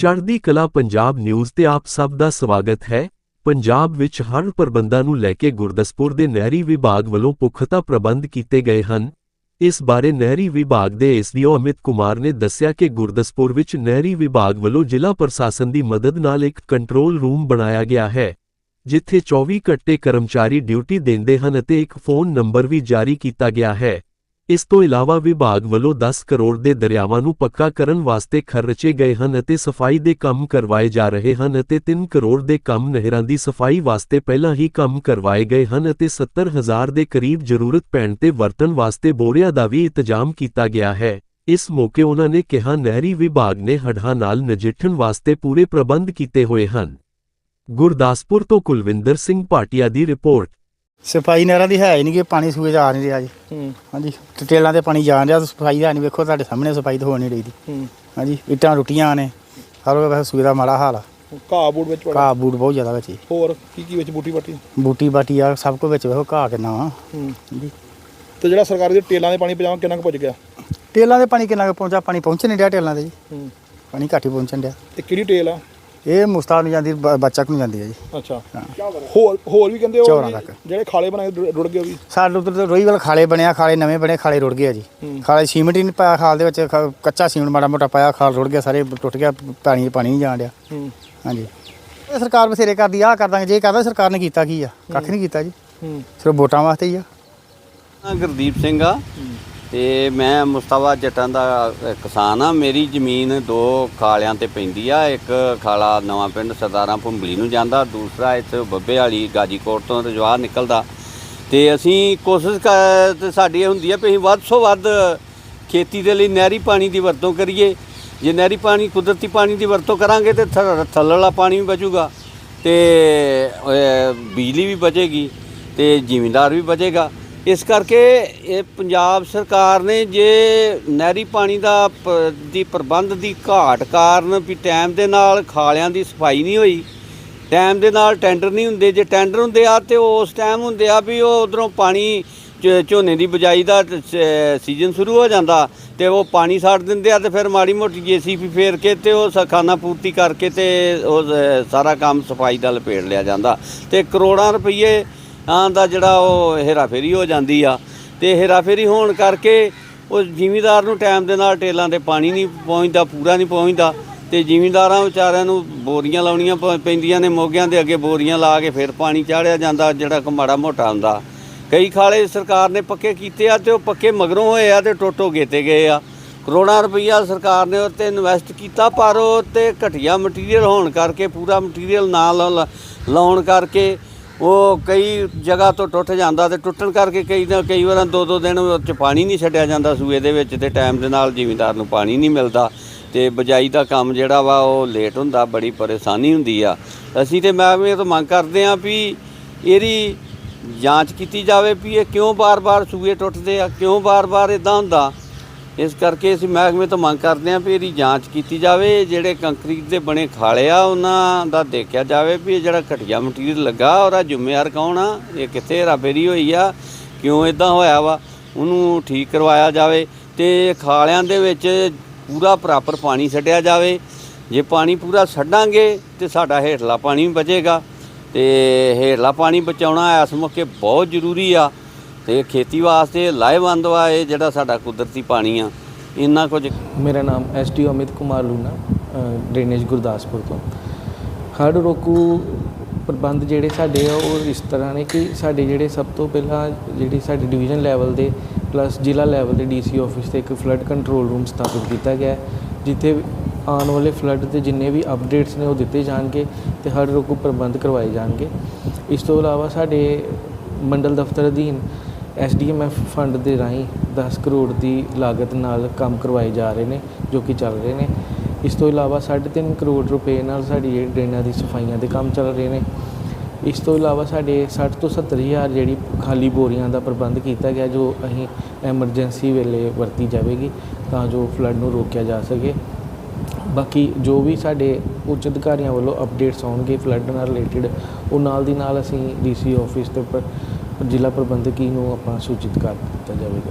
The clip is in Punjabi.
ਚੜ੍ਹਦੀ ਕਲਾ ਪੰਜਾਬ ਨਿਊਜ਼ ਤੇ ਆਪ ਸਭ ਦਾ ਸਵਾਗਤ ਹੈ। ਪੰਜਾਬ ਵਿੱਚ ਹਰ ਪ੍ਰਬੰਧਾਂ ਨੂੰ ਲੈ ਕੇ ਗੁਰਦਸਪੁਰ ਦੇ ਨਹਿਰੀ ਵਿਭਾਗ ਵੱਲੋਂ ਪੁਖਤਾ ਪ੍ਰਬੰਧ ਕੀਤੇ ਗਏ ਹਨ। ਇਸ ਬਾਰੇ ਨਹਿਰੀ ਵਿਭਾਗ ਦੇ ਐਸਡੀਓ ਅਮਿਤ ਕੁਮਾਰ ਨੇ ਦੱਸਿਆ ਕਿ ਗੁਰਦਸਪੁਰ ਵਿੱਚ ਨਹਿਰੀ ਵਿਭਾਗ ਵੱਲੋਂ ਜ਼ਿਲ੍ਹਾ ਪ੍ਰਸ਼ਾਸਨ ਦੀ ਮਦਦ ਨਾਲ ਇੱਕ ਕੰਟਰੋਲ ਰੂਮ ਬਣਾਇਆ ਗਿਆ ਹੈ, ਜਿੱਥੇ 24 ਘੰਟੇ ਕਰਮਚਾਰੀ ਡਿਊਟੀ ਦਿੰਦੇ ਹਨ ਅਤੇ ਇੱਕ ਫੋਨ ਨੰਬਰ ਵੀ ਜਾਰੀ ਕੀਤਾ ਗਿਆ ਹੈ। ਇਸ ਤੋਂ ਇਲਾਵਾ ਵਿਭਾਗ ਵੱਲੋਂ 10 ਕਰੋੜ ਦੇ ਦਰਿਆਵਾਂ ਨੂੰ ਪੱਕਾ ਕਰਨ ਵਾਸਤੇ ਖਰਚੇ ਗਏ ਹਨ ਅਤੇ ਸਫ਼ਾਈ ਦੇ ਕੰਮ ਕਰਵਾਏ ਜਾ ਰਹੇ ਹਨ ਅਤੇ 3 ਕਰੋੜ ਦੇ ਕੰਮ ਨਹਿਰਾਂ ਦੀ ਸਫ਼ਾਈ ਵਾਸਤੇ ਪਹਿਲਾਂ ਹੀ ਕੰਮ ਕਰਵਾਏ ਗਏ ਹਨ ਅਤੇ 70 ਹਜ਼ਾਰ ਦੇ ਕਰੀਬ ਜ਼ਰੂਰਤ ਪੈਣ ਤੇ ਵਰਤਣ ਵਾਸਤੇ ਬੋਰੀਆਂ ਦਾ ਵੀ ਇੰਤਜ਼ਾਮ ਕੀਤਾ ਗਿਆ ਹੈ। ਇਸ ਮੌਕੇ ਉਹਨਾਂ ਨੇ ਕਿਹਾ, ਨਹਿਰੀ ਵਿਭਾਗ ਨੇ ਹੜ੍ਹਾਂ ਨਾਲ ਨਜਿੱਠਣ ਵਾਸਤੇ ਪੂਰੇ ਪ੍ਰਬੰਧ ਕੀਤੇ ਹੋਏ ਹਨ। ਗੁਰਦਾਸਪੁਰ ਤੋਂ ਕੁਲਵਿੰਦਰ ਸਿੰਘ ਭਾਟੀਆ ਦੀ ਰਿਪੋਰਟ। ਸਫ਼ਾਈ ਨਹਿਰਾਂ ਦੀ ਹੈ ਹੀ ਨਹੀਂ ਕਿ ਪਾਣੀ ਸੂਏ ਜਾ ਨਹੀਂ ਰਿਹਾ ਜੀ। ਹੂੰ। ਹਾਂਜੀ ਟੇਲਾਂ ਤੇ ਪਾਣੀ ਜਾ ਰਿਹਾ ਸਫ਼ਾਈ ਹੈ ਨਹੀਂ ਵੇਖੋ ਤੁਹਾਡੇ ਸਾਹਮਣੇ ਸਫ਼ਾਈ ਤਾਂ ਹੋ ਨਹੀਂ ਰਹੀ ਦੀ ਹੂੰ। ਹਾਂਜੀ ਇੱਟਾਂ ਰੁੱਟੀਆਂ ਨੇ ਹਰ ਵੇਲੇ ਸੂਏ ਦਾ ਮਾੜਾ ਹਾਲ ਆ। ਘਾਹ ਬੂੜ ਵਿੱਚ ਵੜਾ ਘਾਹ ਬੂਟ ਬਹੁਤ ਜ਼ਿਆਦਾ ਵਿੱਚ ਜੀ। ਹੋਰ ਕੀ ਕੀ ਵਿੱਚ ਬੂਟੀ ਬਾਟੀ ਬੂਟੀ ਬਾਟੀ ਆ ਸਭ ਕੁਝ ਵਿੱਚ ਵੇਖੋ ਘਾਹ ਕਿੰਨਾ ਵਾ। ਹੂੰ। ਹਾਂਜੀ। ਤੇ ਜਿਹੜਾ ਸਰਕਾਰੀ ਦੇ ਟੇਲਾਂ ਦੇ ਪਾਣੀ ਪਜਾਉਣ ਕਿੰਨਾ ਕੁ ਪੁੱਜ ਗਿਆ? ਟੇਲਾਂ ਦੇ ਪਾਣੀ ਕਿੰਨਾ ਕੁ ਪਹੁੰਚਾ ਪਾਣੀ ਪਹੁੰਚ ਨਹੀਂ ਰਿਹਾ ਟੇਲਾਂ ਤੇ ਜੀ। ਹੂੰ। ਪਾਣੀ ਘੱਟ ਹੀ ਪਹੁੰਚਣ ਡਿਆ। ਤੇ ਕਿਹੜੀ ਟੇਲ ਆ? ਇਹ ਮੁਸਤਾਨ ਨੂੰ ਜਾਂਦੀ ਬ- ਬੱਚਕ ਨੂੰ ਜਾਂਦੀ ਹੈ ਜੀ। ਅੱਛਾ। ਹੋਰ ਹੋਰ ਵੀ ਕਹਿੰਦੇ ਉਹ ਵੀ। ਜਿਹੜੇ ਖਾਲੇ ਬਣਾਏ ਰੁੜ- ਰੁੜ ਗਏ ਉਹ ਵੀ? ਸਾਡੇ ਉੱਧਰ ਤਾਂ ਰੋਈ ਵਾਲ ਖਾਲੇ ਬਣਿਆ ਖਾਲੇ ਨਵੇਂ ਬਣੇ ਖਾਲੇ ਰੁੜ ਗਏ ਆ ਜੀ। ਹੂੰ। ਖਾਲੇ ਸੀਮਿੰਟ ਹੀ ਨਹੀਂ ਪਾਇਆ ਖਾਲ ਦੇ ਵਿੱਚ ਖ- ਕੱਚਾ ਸੀਮਿੰਟ ਮਾੜਾ ਮੋਟਾ ਪਾਇਆ ਖਾਲ ਰੁੜ ਗਿਆ ਸਾਰੇ ਟੁੱਟ ਗਿਆ ਪਾਣੀ ਪਾਣੀ ਨਹੀਂ ਜਾਣ ਡਿਆ। ਹੂੰ। ਹਾਂਜੀ। ਇਹ ਸਰਕਾਰ ਬਥੇਰੇ ਕਰਦੀ ਆ ਕਰ ਦਾਂਗੇ ਜੇ ਕਹਦਾ ਸਰਕਾਰ ਨੇ ਕੀਤਾ ਕੀ ਆ? ਕੱਖ ਨਹੀਂ ਕੀਤਾ ਜੀ। ਹੂੰ। ਸਿਰਫ ਵੋਟਾਂ ਵਾਸਤੇ ਹੀ ਆ। ਮੈਂ ਗੁਰਦੀਪ ਸਿੰਘ ਆ। ਤੇ ਮੈਂ ਮੁਸਤਫਾ ਜੱਟਾਂ ਦਾ ਕਿਸਾਨ ਆ ਮੇਰੀ ਜ਼ਮੀਨ ਦੋ ਖਾਲਿਆਂ ਤੇ ਪੈਂਦੀ ਆ। ਇੱਕ ਖਾਲਾ ਨਵਾਂ ਪਿੰਡ ਸਰਦਾਰਾਂ ਭੁੰਬਲੀ ਨੂੰ ਜਾਂਦਾ, ਦੂਸਰਾ ਇੱਥੇ ਬੱਬੇ ਵਾਲੀ ਗਾਜੀਕੋਟ ਤੋਂ ਰਜਵਾਹ ਨਿਕਲਦਾ। ਤੇ ਅਸੀਂ ਕੋਸ਼ਿਸ਼ ਕਰ ਤੇ ਸਾਡੀ ਇਹ ਹੁੰਦੀ ਆ ਵੀ ਅਸੀਂ ਵੱਧ ਤੋਂ ਵੱਧ ਖੇਤੀ ਦੇ ਲਈ ਨਹਿਰੀ ਪਾਣੀ ਦੀ ਵਰਤੋਂ ਕਰੀਏ। ਜੇ ਨਹਿਰੀ ਪਾਣੀ, ਕੁਦਰਤੀ ਪਾਣੀ ਦੀ ਵਰਤੋਂ ਕਰਾਂਗੇ ਤੇ ਥ- ਥੱਲੇ ਵਾਲਾ ਪਾਣੀ ਵੀ ਬਚੂਗਾ ਤੇ ਬਿਜਲੀ ਵੀ ਬਚੇਗੀ ਤੇ ਜ਼ਿਮੀਂਦਾਰ ਵੀ ਬਚੇਗਾ। ਇਸ ਕਰਕੇ ਇਹ ਪੰਜਾਬ ਸਰਕਾਰ ਨੇ ਜੇ ਨਹਿਰੀ ਪਾਣੀ ਦਾ ਪ- ਦੀ ਪ੍ਰਬੰਧ ਦੀ ਘਾਟ ਕਾਰਨ ਵੀ ਟਾਈਮ ਦੇ ਨਾਲ ਖਾਲਿਆਂ ਦੀ ਸਫ਼ਾਈ ਨਹੀਂ ਹੋਈ, ਟਾਈਮ ਦੇ ਨਾਲ ਟੈਂਡਰ ਨਹੀਂ ਹੁੰਦੇ, ਜੇ ਟੈਂਡਰ ਹੁੰਦੇ ਆ ਤੇ ਉਹ ਉਸ ਟਾਈਮ ਹੁੰਦੇ ਆ ਵੀ ਉਹ ਉਧਰੋਂ ਪਾਣੀ ਝ- ਝੋਨੇ ਦੀ ਬਿਜਾਈ ਦਾ ਸੀਜ਼ਨ ਸ਼ੁਰੂ ਹੋ ਜਾਂਦਾ ਤੇ ਉਹ ਪਾਣੀ ਛੱਡ ਦਿੰਦੇ ਆ ਤੇ ਫਿਰ ਮਾੜੀ ਮੋਟੀ ਜੀਸੀਪੀ ਫੇਰ ਕੇ ਤੇ ਉਹ ਸਖਾਨਾ ਪੂਰਤੀ ਕਰਕੇ ਤੇ ਉਹ, ਸ- ਸਾਰਾ ਕੰਮ ਸਫ਼ਾਈ ਦਾ ਲਪੇਟ ਲਿਆ ਜਾਂਦਾ ਤੇ ਕਰੋੜਾਂ ਰੁਪਏ ਆਂ ਦਾ ਜਿਹੜਾ ਉਹ ਹੇਰਾਫੇਰੀ ਹੋ ਜਾਂਦੀ ਆ ਤੇ ਹੇਰਾਫੇਰੀ ਹੋਣ ਕਰਕੇ ਉਹ ਜ਼ਿਮੀਦਾਰ ਨੂੰ ਟਾਈਮ ਦੇ ਨਾਲ ਟੇਲਾਂ ਤੇ ਪਾਣੀ ਨਹੀਂ ਪਹੁੰਚਦਾ, ਪੂਰਾ ਨਹੀਂ ਪਹੁੰਚਦਾ ਤੇ ਜ਼ਿਮੀਂਦਾਰਾਂ ਵਿਚਾਰਿਆਂ ਨੂੰ ਬੋਰੀਆਂ ਲਾਉਣੀਆਂ ਪੈਂਦੀਆਂ ਨੇ, ਮੋਗਿਆਂ ਦੇ ਅੱਗੇ ਬੋਰੀਆਂ ਲਾ ਕੇ ਫਿਰ ਪਾਣੀ ਚਾੜਿਆ ਜਾਂਦਾ, ਜਿਹੜਾ ਕੋ ਮਾੜਾ ਮੋਟਾ ਹੁੰਦਾ। ਕਈ ਖਾਲੇ ਸਰਕਾਰ ਨੇ ਪੱਕੇ ਕੀਤੇ ਆ ਤੇ ਉਹ ਪੱਕੇ ਮਗਰੋਂ ਹੋਏ ਆ ਤੇ ਟੋਟੋ ਗੇਤੇ ਗਏ ਆ। ਕਰੋੜਾਂ ਰੁਪਈਆ ਸਰਕਾਰ ਨੇ ਉੱਤੇ ਇਨਵੈਸਟ ਕੀਤਾ, ਪਰ ਉਹ ਤੇ ਘਟੀਆ ਮਟੀਰੀਅਲ ਹੋਣ ਕਰਕੇ, ਪੂਰਾ ਮਟੀਰੀਅਲ ਨਾ ਲਾ- ਲਾਉਣ ਕਰਕੇ ਉਹ ਕਈ ਜਗ੍ਹਾ ਤੋਂ ਟੁੱਟ ਜਾਂਦਾ ਤੇ ਟੁੱਟਣ ਕਰਕੇ ਕਈ ਨਾ ਕਈ ਵਾਰਾਂ ਦੋ ਦੋ ਦਿਨ ਉਹ 'ਚ ਪਾਣੀ ਨਹੀਂ ਛੱਡਿਆ ਜਾਂਦਾ ਸੂਏ ਦੇ ਵਿੱਚ ਤੇ ਟਾਈਮ ਦੇ ਨਾਲ ਜ਼ਿਮੀਂਦਾਰ ਨੂੰ ਪਾਣੀ ਨਹੀਂ ਮਿਲਦਾ ਤੇ ਬਜਾਈ ਦਾ ਕੰਮ ਜਿਹੜਾ ਵਾ ਉਹ ਲੇਟ ਹੁੰਦਾ, ਬੜੀ ਪਰੇਸ਼ਾਨੀ ਹੁੰਦੀ ਆ। ਅਸੀਂ ਤੇ ਮਹਿਕਮੇ ਤੋਂ ਮੰਗ ਕਰਦੇ ਆ ਵੀ ਇਹਦੀ ਜਾਂਚ ਕੀਤੀ ਜਾਵੇ ਵੀ ਇਹ ਕਿਉਂ ਬਾਰ-ਬਾਰ ਸੂਏ ਟੁੱਟਦੇ ਆ, ਕਿਉਂ ਬਾਰ-ਬਾਰ ਇਦਾਂ ਹੁੰਦਾ। ਇਸ ਕਰਕੇ ਅਸੀਂ ਮਹਿਕਮੇ ਤੋਂ ਮੰਗ ਕਰਦੇ ਹਾਂ ਵੀ ਇਹਦੀ ਜਾਂਚ ਕੀਤੀ ਜਾਵੇ, ਜਿਹੜੇ ਕੰਕਰੀਟ ਦੇ ਬਣੇ ਖਾਲੇ ਆ, ਉਹਨਾਂ ਦਾ ਦੇਖਿਆ ਜਾਵੇ ਵੀ ਇਹ ਜਿਹੜਾ ਘਟੀਆ ਮਟੀਰੀਅਲ ਲੱਗਾ ਉਹਦਾ ਜ਼ਿੰਮੇਵਾਰ ਕੌਣ ਆ, ਇਹ ਕਿੱਥੇ ਹੇਰਾਫੇਰੀ ਹੋਈ ਆ, ਕਿਉਂ ਇਦਾਂ ਹੋਇਆ ਵਾ, ਉਹਨੂੰ ਠੀਕ ਕਰਵਾਇਆ ਜਾਵੇ ਤੇ ਖਾਲਿਆਂ ਦੇ ਵਿੱਚ ਪੂਰਾ ਪ੍ਰਾਪਰ ਪਾਣੀ ਛੱਡਿਆ ਜਾਵੇ। ਜੇ ਪਾਣੀ ਪੂਰਾ ਛੱਡਾਂਗੇ ਤੇ ਸਾਡਾ ਹੇਠਲਾ ਪਾਣੀ ਵੀ ਬਚੇਗਾ ਤੇ ਹੇਠਲਾ ਪਾਣੀ ਬਚਾਉਣਾ ਇਸ ਮੌਕੇ ਬਹੁਤ ਜ਼ਰੂਰੀ ਆ। ਤੇ ਖੇਤੀ ਵਾਸਤੇ ਲਾਹੇਵੰਦ ਵਾ, ਇਹ ਜਿਹੜਾ ਸਾਡਾ ਕੁਦਰਤੀ ਪਾਣੀ ਆ। ਇੰਨਾ ਕੁਝ ਮੇਰਾ ਨਾਮ S T Amit Kumar Luna drainage Gurdaspur ਤੋਂ। ਹੜ੍ਹ ਰੋਕੂ ਪ੍ਰਬੰਧ ਜਿਹੜੇ ਸਾਡੇ ਆ, ਉਹ ਇਸ ਤਰ੍ਹਾਂ ਨੇ ਕਿ ਸਾਡੇ ਜਿਹੜੇ ਸਭ ਤੋਂ ਪਹਿਲਾਂ ਜਿਹੜੀ ਸਾਡੇ ਡਿਵੀਜ਼ਨ ਲੈਵਲ ਦੇ ਪਲੱਸ ਜ਼ਿਲ੍ਹਾ ਲੈਵਲ ਦੇ ਡੀਸੀ ਆਫਿਸ ਤੇ ਇੱਕ ਫਲੱਡ ਕੰਟਰੋਲ ਰੂਮ ਸਥਾਪਿਤ ਕੀਤਾ ਗਿਆ ਜਿੱਥੇ ਆਉਣ ਵਾਲੇ ਫਲੱਡ ਦੇ ਜਿੰਨੇ ਵੀ ਅਪਡੇਟਸ ਨੇ ਉਹ ਦਿੱਤੇ ਜਾਣਗੇ ਤੇ ਹੜ੍ਹ ਰੋਕੂ ਪ੍ਰਬੰਧ ਕਰਵਾਏ ਜਾਣਗੇ। ਇਸ ਤੋਂ ਇਲਾਵਾ ਸਾਡੇ ਮੰਡਲ ਦਫ਼ਤਰ ਅਧੀਨ ਐਸਡੀਐਮਐਫ ਫੰਡ ਦੇ ਰਾਹੀਂ 10 ਕਰੋੜ ਦੀ ਲਾਗਤ ਨਾਲ ਕੰਮ ਕਰਵਾਏ ਜਾ ਰਹੇ ਨੇ, ਜੋ ਕਿ ਚੱਲ ਰਹੇ ਨੇ। ਇਸ ਤੋਂ ਇਲਾਵਾ 3.5 ਕਰੋੜ ਰੁਪਏ ਨਾਲ ਸਾਡੀ ਜਿਹੜੀ ਡਰੇਨਾਂ ਦੀ ਸਫਾਈਆਂ ਦੇ ਕੰਮ ਚੱਲ ਰਹੇ ਨੇ। ਇਸ ਤੋਂ ਇਲਾਵਾ ਸਾਡੇ 60 ਤੋਂ 70 ਹਜ਼ਾਰ ਜਿਹੜੀ ਖਾਲੀ ਬੋਰੀਆਂ ਦਾ ਪ੍ਰਬੰਧ ਕੀਤਾ ਗਿਆ, ਜੋ ਅਸੀਂ ਐਮਰਜੈਂਸੀ ਵੇਲੇ ਵਰਤੀ ਜਾਵੇਗੀ ਤਾਂ ਜੋ ਫਲੱਡ ਨੂੰ ਰੋਕਿਆ ਜਾ ਸਕੇ। ਬਾਕੀ ਜੋ ਵੀ ਸਾਡੇ ਉੱਚ ਅਧਿਕਾਰੀਆਂ ਵੱਲੋਂ ਅਪਡੇਟਸ ਆਉਣਗੇ ਫਲੱਡ ਨਾਲ ਰਿਲੇਟਡ, ਉਹ ਨਾਲ ਦੀ ਨਾਲ ਅਸੀਂ ਡੀਸੀ ਆਫਿਸ ਤੇ ਉੱਪਰ ਜ਼ਿਲ੍ਹਾ ਪ੍ਰਬੰਧਕੀ ਨੂੰ ਆਪਾਂ ਸੂਚਿਤ ਕਰ ਦਿੱਤਾ ਜਾਵੇਗਾ।